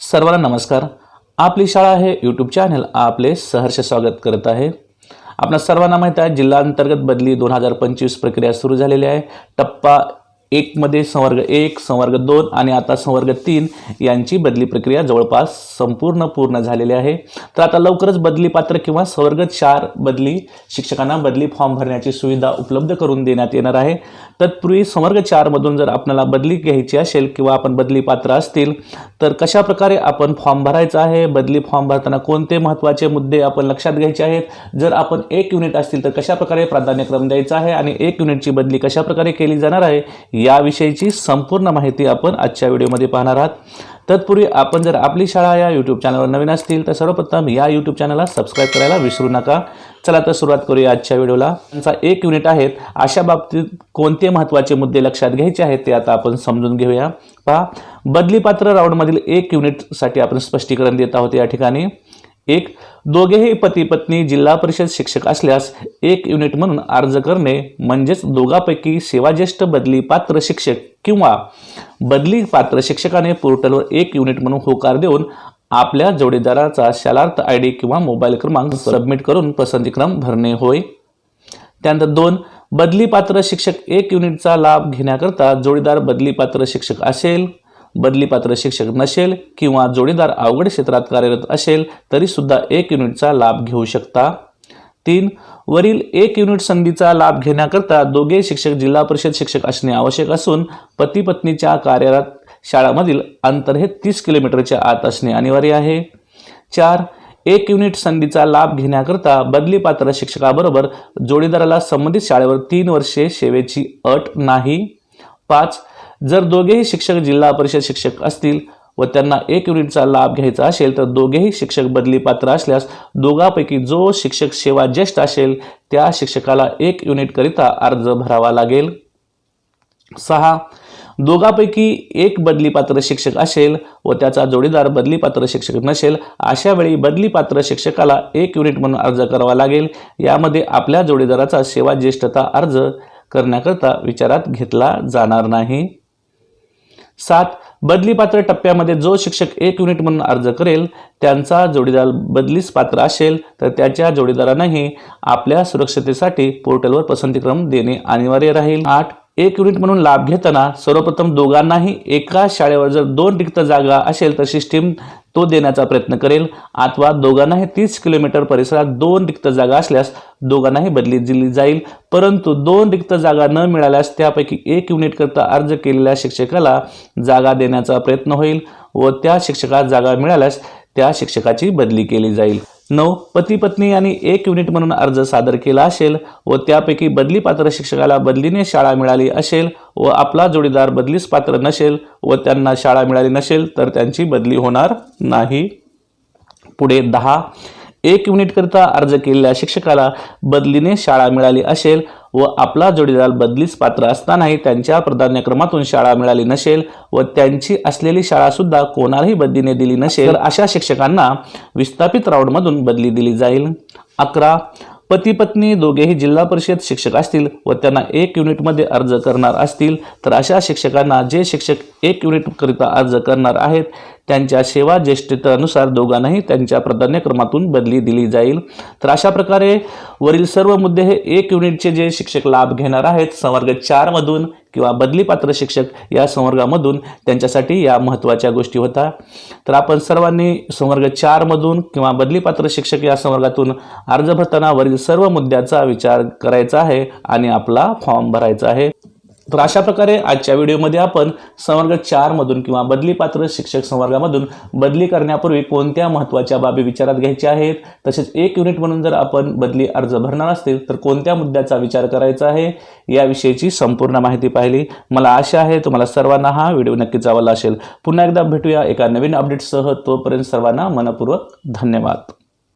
सर्वांना नमस्कार. आपली शाळा हे यूट्यूब चॅनल आपले सहर्ष स्वागत करत आहे. आपल्या सर्वांना माहीत आहे जिल्हा अंतर्गत बदली दोन हजार पंचवीस प्रक्रिया सुरू झालेली आहे. टप्पा एकमध्ये संवर्ग एक संवर्ग दोन आणि आता संवर्ग तीन यांची बदली प्रक्रिया जवळपास संपूर्ण पूर्ण झालेली आहे. तर आता लवकरच बदली पात्र किंवा संवर्ग चार बदली शिक्षकांना बदली फॉर्म भरण्याची सुविधा उपलब्ध करून देण्यात येणार आहे. तत्पूर्वी संवर्ग चारमधून जर आपल्याला बदली घ्यायची असेल किंवा आपण बदली पात्र असतील तर कशा प्रकारे आपण फॉर्म भरायचा आहे? बदली फॉर्म भरताना कोणते महत्त्वाचे मुद्दे आपण लक्षात घ्यायचे आहेत? जर आपण एक युनिट असतील तर कशाप्रकारे प्राधान्यक्रम द्यायचा आहे? आणि एक युनिटची बदली कशाप्रकारे केली जाणार आहे? याविषयीची संपूर्ण माहिती आपण आजच्या व्हिडिओमध्ये पाहणार आहात. तत्पूर्वी आपण जर आपली शाळा या यूट्यूब चॅनलवर नवीन असतील तर सर्वप्रथम या यूट्यूब चॅनलला सबस्क्राईब करायला विसरू नका. चला तर सुरुवात करूया आजच्या व्हिडिओला. त्यांचा एक युनिट आहेत अशा बाबतीत कोणते महत्त्वाचे मुद्दे लक्षात घ्यायचे आहेत ते आता आपण समजून घेऊया. पहा बदलीपात्र राऊंडमधील एक युनिटसाठी आपण स्पष्टीकरण देत आहोत या ठिकाणी. एक दोघेही पती पत्नी जिल्हा परिषद शिक्षक असल्यास एक युनिट म्हणून अर्ज करणे म्हणजेच दोघांपैकी सेवाज्येष्ठ बदली पात्र शिक्षक किंवा बदली पात्र शिक्षकाने पोर्टलवर एक युनिट म्हणून होकार देऊन आपल्या जोडीदाराचा शालार्थ आय डी किंवा मोबाईल क्रमांक सबमिट करून पसंतीक्रम भरणे होय. त्यानंतर दोन बदली पात्र शिक्षक एक युनिटचा लाभ घेण्याकरता जोडीदार बदली पात्र शिक्षक असेल. बदलीपात्र शिक्षक नसेल किंवा जोडीदार अवघड क्षेत्रात कार्यरत असेल तरीसुद्धा एक युनिटचा लाभ घेऊ शकता. तीन वरील एक युनिट संधीचा लाभ घेण्याकरता दोघे शिक्षक जिल्हा परिषद शिक्षक असणे आवश्यक असून पती पत्नीच्या कार्यरत शाळामधील अंतर हे तीस किलोमीटरच्या आत असणे अनिवार्य आहे. चार एक युनिट संधीचा लाभ घेण्याकरता बदलीपात्र शिक्षकाबरोबर जोडीदाराला संबंधित शाळेवर तीन वर्षे सेवेची अट नाही. पाच जर दोघेही शिक्षक जिल्हा परिषद शिक्षक असतील व त्यांना एक युनिटचा लाभ घ्यायचा असेल तर दोघेही शिक्षक बदली पात्र असल्यास दोघांपैकी जो शिक्षक सेवा ज्येष्ठ असेल त्या शिक्षकाला एक युनिटकरिता अर्ज भरावा लागेल. सहा दोघांपैकी एक बदली पात्र शिक्षक असेल व त्याचा जोडीदार बदली पात्र शिक्षक नसेल अशा वेळी बदली पात्र शिक्षकाला एक युनिट म्हणून अर्ज करावा लागेल. यामध्ये आपल्या जोडीदाराचा सेवा ज्येष्ठता अर्ज करण्याकरता विचारात घेतला जाणार नाही. सात बदली पात्र टप्प्यामध्ये जो शिक्षक एक युनिट म्हणून अर्ज करेल त्यांचा जोडीदार बदलीस पात्र असेल तर त्याच्या जोडीदारांनाही आपल्या सुरक्षतेसाठी पोर्टलवर पसंतीक्रम देणे अनिवार्य राहील. आठ एक युनिट म्हणून लाभ घेताना सर्वप्रथम दोघांनाही एका शाळेवर जर दोन रिक्त जागा असेल तर सिस्टीम तो देण्याचा प्रयत्न करेल. अथवा दोघांनाही तीस किलोमीटर परिसरात दोन रिक्त जागा असल्यास दोघांनाही बदली दिली जाईल. परंतु दोन रिक्त जागा न मिळाल्यास त्यापैकी एक युनिटकरता अर्ज केलेल्या शिक्षकाला जागा देण्याचा प्रयत्न होईल व त्या शिक्षकास जागा मिळाल्यास त्या शिक्षकाची बदली केली जाईल. नऊ पती पत्नी यांनी एक युनिट म्हणून अर्ज सादर केला असेल व त्यापैकी बदली पात्र शिक्षकाला बदलीने शाळा मिळाली असेल व आपला जोडीदार बदलीस पात्र नसेल व त्यांना शाळा मिळाली नसेल तर त्यांची बदली होणार नाही. पुढे दहा. एक युनिटकरिता अर्ज केलेल्या शिक्षकाला बदलीने शाळा मिळाली असेल व आपला जोडीदार बदलीस पात्र असतानाही त्यांच्या प्राधान्यक्रमातून शाळा मिळाली नसेल व त्यांची असलेली शाळा सुद्धा कोणालाही बदलीने दिली नसेल तर अशा शिक्षकांना विस्थापित राऊंडमधून बदली दिली जाईल. अकरा पती पत्नी दोघेही जिल्हा परिषद शिक्षक असतील व त्यांना एक युनिटमध्ये अर्ज करणार असतील तर अशा शिक्षकांना जे शिक्षक एक युनिटकरिता अर्ज करणार आहेत. त्यांच्या सेवा ज्येष्ठतेनुसार दोघांनाही त्यांच्या प्राधान्यक्रमातून बदली दिली जाईल. तर अशा प्रकारे वरील सर्व मुद्दे हे एक युनिटचे जे शिक्षक लाभ घेणार आहेत संवर्ग चारमधून किंवा बदली पात्र शिक्षक या संवर्गामधून त्यांच्यासाठी या महत्त्वाच्या गोष्टी होता. तर आपण सर्वांनी संवर्ग चारमधून किंवा बदली पात्र शिक्षक या संवर्गातून अर्ज भरताना वरील सर्व मुद्द्याचा विचार करायचा आहे आणि आपला फॉर्म भरायचा आहे. तर अशा प्रकारे आजच्या व्हिडिओमध्ये आपण संवर्ग चारमधून किंवा बदली पात्र शिक्षक संवर्गामधून बदली करण्यापूर्वी कोणत्या महत्त्वाच्या बाबी विचारात घ्यायच्या आहेत तसेच एक युनिट म्हणून जर आपण बदली अर्ज भरणार असतील तर कोणत्या मुद्द्याचा विचार करायचा आहे याविषयीची संपूर्ण माहिती पाहिली. मला आशा आहे तुम्हाला सर्वांना हा व्हिडिओ नक्कीच आवडला असेल. पुन्हा एकदा भेटूया एका नवीन अपडेटसह तोपर्यंत सर्वांना मनपूर्वक धन्यवाद.